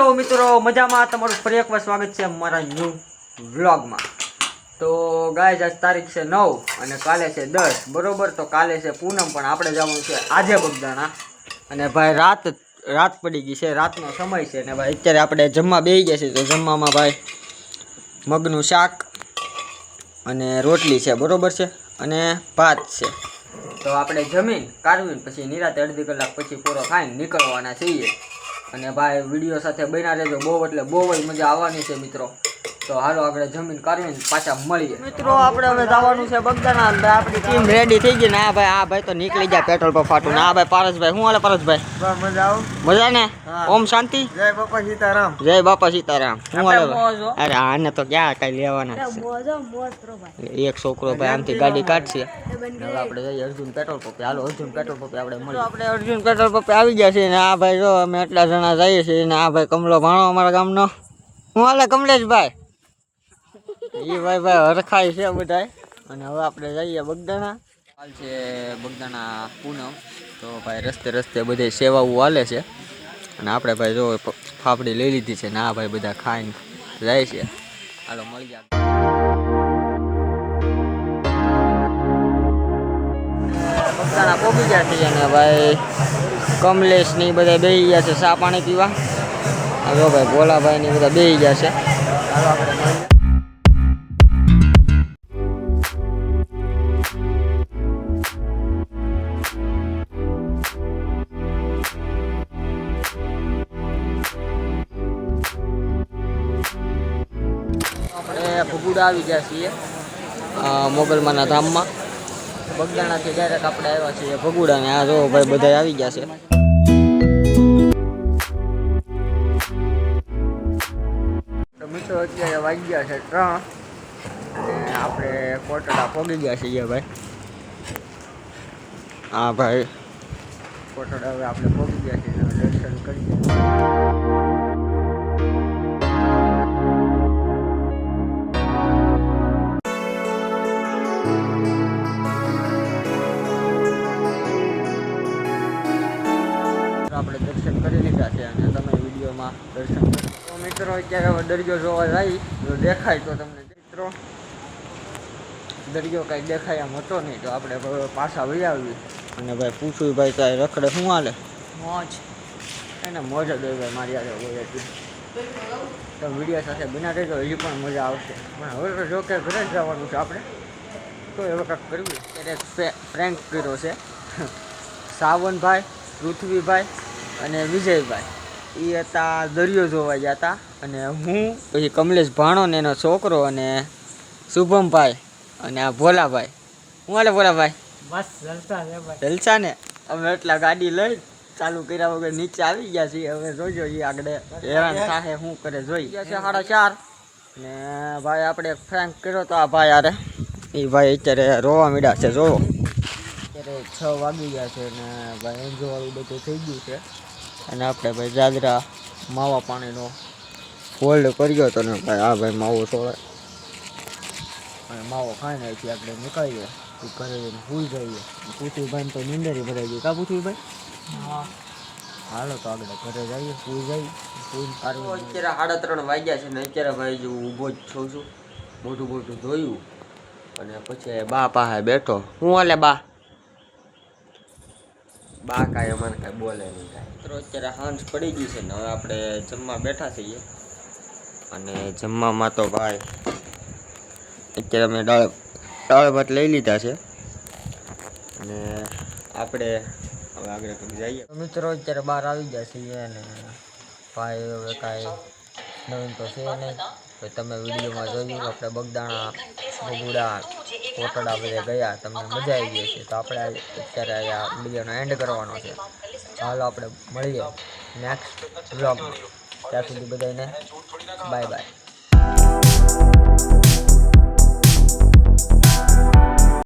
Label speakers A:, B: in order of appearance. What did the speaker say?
A: છો મિત્રો, મજામાં? તમારું ફરી એકવાર સ્વાગત છે મારા ન્યૂ વ્લોગમાં તો ગાય આજ તારીખ છે નવ અને કાલે છે દસ. બરોબર? તો કાલે છે પૂનમ, પણ આપણે જવાનું છે આજે બગદાણા. અને ભાઈ, રાત રાત પડી ગઈ છે. રાતનો સમય છે અને ભાઈ, અત્યારે આપણે જમવા બેસી ગયા છીએ. તો જમવામાં ભાઈ, મગનું શાક અને રોટલી છે. બરોબર છે? અને ભાત છે. તો આપણે જમીન કાઢવીને પછી નિરાતે અડધી કલાક પછી પૂરો ખાઈને નીકળવાના છીએ. અને ભાઈ વીડિયો સાથે બન્યા રહેજો બહુ એટલે બહુ જ મજા આવવાની છે મિત્રો. તો હાલો આપણે જમીન કાઢીને પાછા મળીએ. મિત્રો આપણે હવે જવાનું છે બગદાણા આપણી ટીમ રેડી થઈ ગઈ ને. આ ભાઈ આ ભાઈ તો નીકળી ગયા પેટ્રોલ પંપ ફાટું. ને આ ભાઈ પારસભાઈ શું હાલે પારસભાઈ?
B: મજા આવું.
A: મજા ને? ઓમ શાંતિ?
B: જય બાપા સીતારામ.
A: જય બાપા સીતારામ. શું હાલે? અરે આને તો ક્યાં કઈ લેવાના છે. એક છોકરો ભાઈ આમથી ગાડી કાઢશે. આપણે જઈએ અર્જુન પેટ્રોલ પંપે હાલો અર્જુન પેટ્રોલ પંપે આપણે મળીએ. આપણે અર્જુન પેટ્રોલ પંપે આવી ગયા છીએ ને આ ભાઈ જો અમે એટલા જણા જઈએ છીએ ને આ ભાઈ કમલો ભાણો અમારા ગામનો. હું હાલે કમલેશભાઈ? એ ભાઈ ભાઈ હરખાય છે બધાય. અને હવે આપણે જઈએ બગદાણા. હાલ છે બગદાણા પૂનમ. તો ભાઈ રસ્તે રસ્તે બધે સેવાઓ હાલે છે. અને આપણે ભાઈ જો ફાફડી લઈ લીધી છે. ને ભાઈ બધા ખાઈને જાય છે. હાલો મળી ગયા બગદાણા પોગી ગયા છે અને ભાઈ કમલેશની બધા બેસી ગયા છે ચા પાણી પીવા. હવે ભાઈ ભોલાભાઈ ની બધા બેસી ગયા છે. હાલો, આપણે આપણે ભગુડા આવી ગયા છીએ. મોગલમાના ધામમાં. બગદાણાથી ડાયરેક્ટ આપણે આવ્યા છીએ ભગુડા ને આ જો ભાઈ બધા આવી ગયા છે. મિત્રો અત્યારે વાગી ગયા છે ત્રણ. અને આપણે કોટડા પગી ગયા છીએ ભાઈ. હા ભાઈ. કોટડા હવે આપણે પગી ગયા છીએ. દર્શન કરીએ. દર્શન તો મિત્રો અત્યારે હવે દરિયો જોવા જાય જો દેખાય તો તમને મિત્રો દરિયો કાંઈ દેખાય એમ હતો નહીં તો આપણે પાછા વહી આવી અને ભાઈ પૂછ્યું ભાઈ કાંઈ રખડે શું હાલે? મોજ. એને મોજ જ ભાઈ મારી આગળ હોય તો વીડિયો સાથે બિના રહેજો હજી પણ મજા આવશે. પણ હવે તો જો કે ઘરે જ જવાનું છે આપણે. તો એવો કાંઈક કરવી. ત્યારે ફ્રેન્ક કર્યો છે. સાવનભાઈ પૃથ્વીભાઈ અને વિજયભાઈ. એ હતા દરિયો જોવા ગયા હતા અને હું પછી કમલેશ ભાણો ને એનો છોકરો અને શુભમભાઈ અને આ ભોલાભાઈ. હું હાલે ભોલાભાઈ?
B: બસ જલસા છે ભાઈ.
A: જલસા ને? અમે એટલા ગાડી લઈ ચાલુ કર્યા વગર નીચે આવી ગયા છીએ. હવે જોજો એ આગળ હેરાન થાય શું કરે જોઈ. ગયા છે સાડા ચાર. ને ભાઈ આપણે ફ્રેન્ક કર્યો તો આ ભાઈ આરે એ ભાઈ અત્યારે રોવા મીડા છે જોવો. અત્યારે છ વાગી ગયા છે ને ભાઈ એન્જોય બધું થઈ ગયું છે. અને આપણે ભાઈ જાદરા માવા પાણીનો હોલ્ડ કર્યો હતો ને ભાઈ આ ભાઈ માવો છોડે. અને માવો ખાઈ નાખી આપણે નીકળીએ તો ઘરે જઈને ભૂલ જઈએ. પૃથ્વીભાઈ તો નિંદરી ભરાઈ ગઈ. કા પૃથ્વીભાઈ? હા. હાલો તો આગળ ઘરે જઈએ પૂલ જઈએ. પૂલ અત્યારે સાડા ત્રણ વાગ્યા છે ને અત્યારે ભાઈ જો ઊભો જ છું છું. મોટું મોટું જોયું અને પછી બા પાસે બેઠો. હું હાલે બા? બા કાંઈ અમારે કાંઈ બોલે નહીં કાંઈ. અત્યારે હાંસ પડી ગઈ છે ને હવે આપણે જમવા બેઠા છીએ. અને જમવામાં તો ભાઈ, અત્યારે અમે દાળ દાળ ભાત લઈ લીધા છે. અને આપણે હવે આગળ કંઈક જઈએ. મિત્રો, અત્યારે બહાર આવી ગયા છીએ અને ભાઈ હવે કાંઈ નવીન તો છે નહીં. તો તમે વિડીયોમાં જોયું, આપણે બગદાણા બગુડા કોટડા બધે ગયા તમને મજા આવી ગઈ છે તો આપણે અત્યારે આ વિડીયોનો એન્ડ કરવાનો છે. ચાલો આપણે મળીએ નેક્સ્ટ બ્લોગમાં ત્યાં સુધી બધાને બાય બાય